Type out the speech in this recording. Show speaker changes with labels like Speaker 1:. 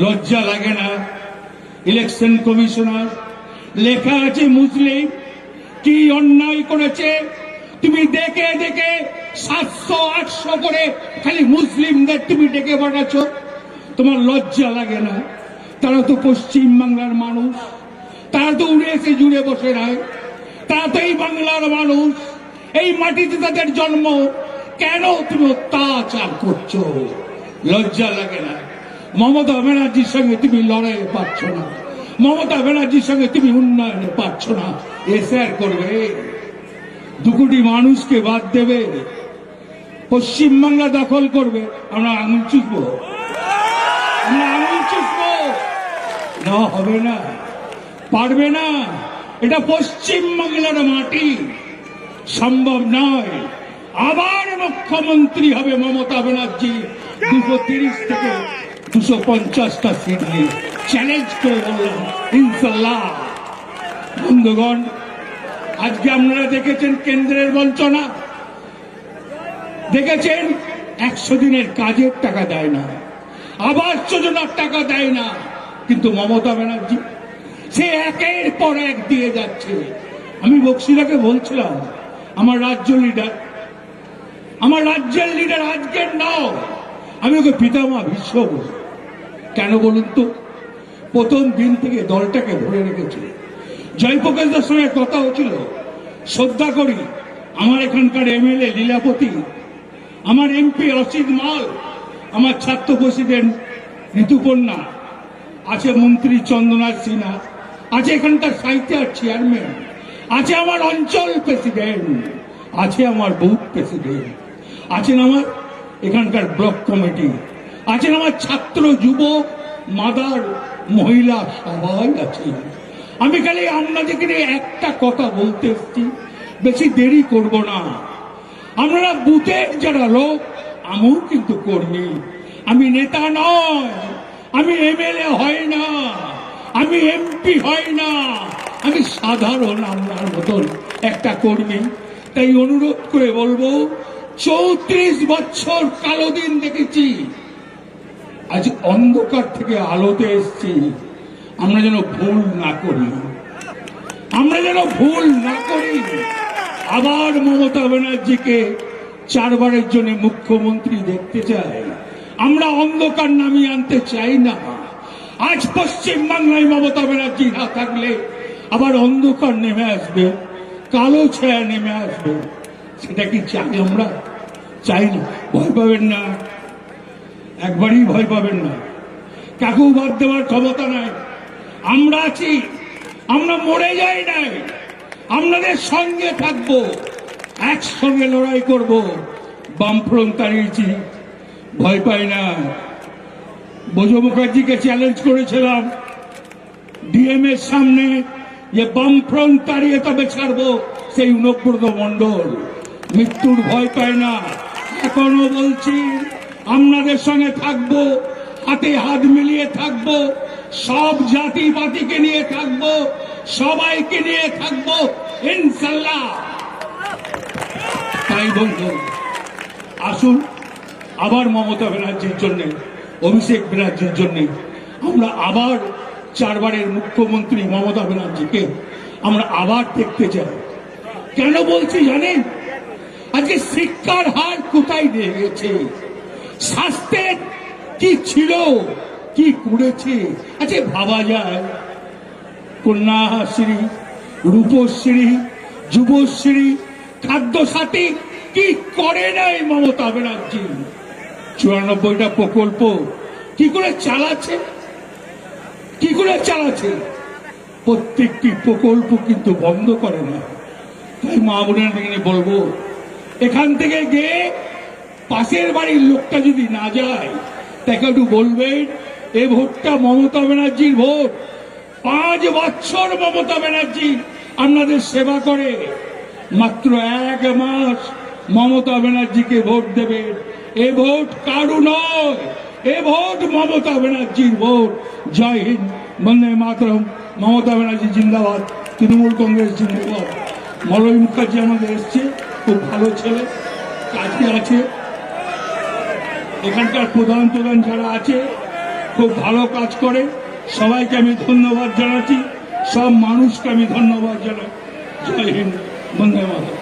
Speaker 1: লজ্জা লাগে না? ইলেকশন কমিশনার লেখা আছে মুসলিম, কি অন্যায় করেছে? তুমি দেখে দেখে সাতশো, আটশো করে খালি মুসলিমদের তুমি ডেকে পাঠাচ্ছ। তোমার লজ্জা লাগে না? তারা তো পশ্চিম বাংলার মানুষ। তারা তো উড়ে এসে জুড়ে বসে নাই। তারা তো এই বাংলার মানুষ। এই মাটিতে তাদের জন্ম। কেন তুমি অত্যাচার করছ? লজ্জা লাগে না? মমতা ব্যানার্জির সঙ্গে তুমি লড়াইয়ে পারছ না। মমতা ব্যানার্জির সঙ্গে তুমি উন্নয়নে পারছ না। এসআর করবে। দু কোটি মানুষকে বাদ দেবে। পশ্চিমবাংলা দখল করবে। আমরা আঙুল চুষবো। আমরা আঙুল চুষবো। না, হবে না। পারবে না। এটা পশ্চিমবাংলার মাটি। সম্ভব নয়। আবার মুখ্যমন্ত্রী হবে মমতা ব্যানার্জি। দুশো তিরিশ থেকে দুশো পঞ্চাশটা সিট নিয়ে চ্যালেঞ্জ করে বললাম, ইনশাল্লাহ। বন্ধুগণ, আজকে আপনারা দেখেছেন কেন্দ্রের বঞ্চনা। দেখেছেন? একশো দিনের কাজের টাকা দেয় না। আবাস যোজনার টাকা দেয় না। কিন্তু মমতা ব্যানার্জি, সে একের পর এক দিয়ে যাচ্ছে। আমি বক্সিরাকে বলছিলাম, আমার রাজ্য লিডার আমার রাজ্যের লিডার আজকের নাও। আমি ওকে পিতামা ভীষ্ম বলি। কেন বলুন তো? প্রথম দিন থেকে দলটাকে ধরে রেখেছিল জয়প্রকাশ দার সঙ্গে কথা হচ্ছিল শ্রদ্ধা করি, আমার এখানকার এমএলএ লীলাপতি, আমার এমপি রশিদ মাল, আমার ছাত্র প্রেসিডেন্ট ঋতুপর্ণা, আছে মন্ত্রী চন্দ্রনাথ সিনহা, আছে এখানকার সাহিত্যার চেয়ারম্যান আছে আমার অঞ্চল প্রেসিডেন্ট আছে আমার বুথ প্রেসিডেন্ট আছেন আমার এখানকার ব্লক কমিটি। আছেন আমার ছাত্র যুব, মাদার, মহিলা সবাই আছে আমি খালি আপনাদেরকে একটা কথা বলতে এসছি, বেশি দেরি করব না। আমরা বুথের যারা লোক, আমিও কিন্তু কর্মী। আমি নেতা নয়, আমি এমএলএ হয় না, আমি এমপি হয় না। আমি সাধারণ আপনার মতন একটা কর্মী। তাই অনুরোধ করে বলব চৌত্রিশ বছর কালো দিন দেখেছি। আজ অন্ধকার থেকে আলোতে এসছি। আমরা যেন ভুল না করি। আমরা যেন ভুল না করি। আবার মমতা ব্যানার্জিকে চারবারের জন্য মুখ্যমন্ত্রী দেখতে চাই। আমরা অন্ধকার নামিয়ে আনতে চাই না। আজ পশ্চিম বাংলায় মমতা ব্যানার্জি না থাকলে আবার অন্ধকার নেমে আসবে, কালো ছায়া নেমে আসবে। সেটা কি চাই আমরা? চাই না। ভয় পাবেন না। একবারই ভয় পাবেন না। কাকেও বাদ দেওয়ার ক্ষমতা নাই। আমরা আছি। আমরা মরে যাই নাই। আপনাদের সঙ্গে থাকব। একসঙ্গে লড়াই করব। বামফ্রন্ট দাঁড়িয়েছি ভয় পাই না। বোঝো মুখার্জিকে চ্যালেঞ্জ করেছিলাম। ডিএম এর সামনে যে বামফ্রন্ট দাঁড়িয়ে তবে ছাড়বো, সেই অনুব্রত মণ্ডল। মৃত্যুর ভয় পায় না। এখনও বলছি, আপনাদের সঙ্গে থাকব, হাতে হাত মিলিয়ে থাকব, সব জাতি পাতিকে নিয়ে থাকব, সবাইকে নিয়ে থাকব, ইনশাল্লাহ। তাই বন্ধু, আসুন, আবার মমতা ব্যানার্জির জন্য, অভিষেক ব্যানার্জির জন্য, আমরা আবার চারবারের মুখ্যমন্ত্রী মমতা ব্যানার্জিকে আমরা আবার দেখতে চাই। কেন বলছি জানেন? আজকে শিক্ষার হার কোথায় নিয়ে গেছে? স্বাস্থ্যের কি ছিল? কি করেছে? আচ্ছা ভাবা যায়। কন্যাশ্রী, রূপশ্রী, যুবশ্রী খাদ্য সাথী কি করে নাই মমতা ব্যানার্জি? চুরানব্বইটা প্রকল্প কি করে চালাচ্ছে? কি করে চালাচ্ছে? প্রত্যেকটি প্রকল্প কিন্তু বন্ধ করে না তাই মা বোনের বলব এখান থেকে গিয়ে পাশের বাড়ির লোকটা যদি না যায়, তাকে একটু বলবেন, এ ভোটটা মমতা ব্যানার্জির ভোট। পাঁচ বছর মমতা ব্যানার্জি আপনাদের সেবা করে। মাত্র এক মাস মমতা ব্যানার্জিকে ভোট দেবেন। এ ভোট কারু নয়, এ ভোট মমতা ব্যানার্জির ভোট। জয় হিন্দ, বন্দে মাতরম। মমতা ব্যানার্জি জিন্দাবাদ, তৃণমূল কংগ্রেস জিন্দাবাদ। মলয় মুখার্জি আমাদের এসছে। খুব ভালো ছেলে কাজে আছে। এখানকার প্রধান প্রধান যারা আছে, খুব ভালো কাজ করে। সবাইকে আমি ধন্যবাদ জানাচ্ছি। সব মানুষকে আমি ধন্যবাদ জানাই জয় হিন্দ। বন্দে মাতরম।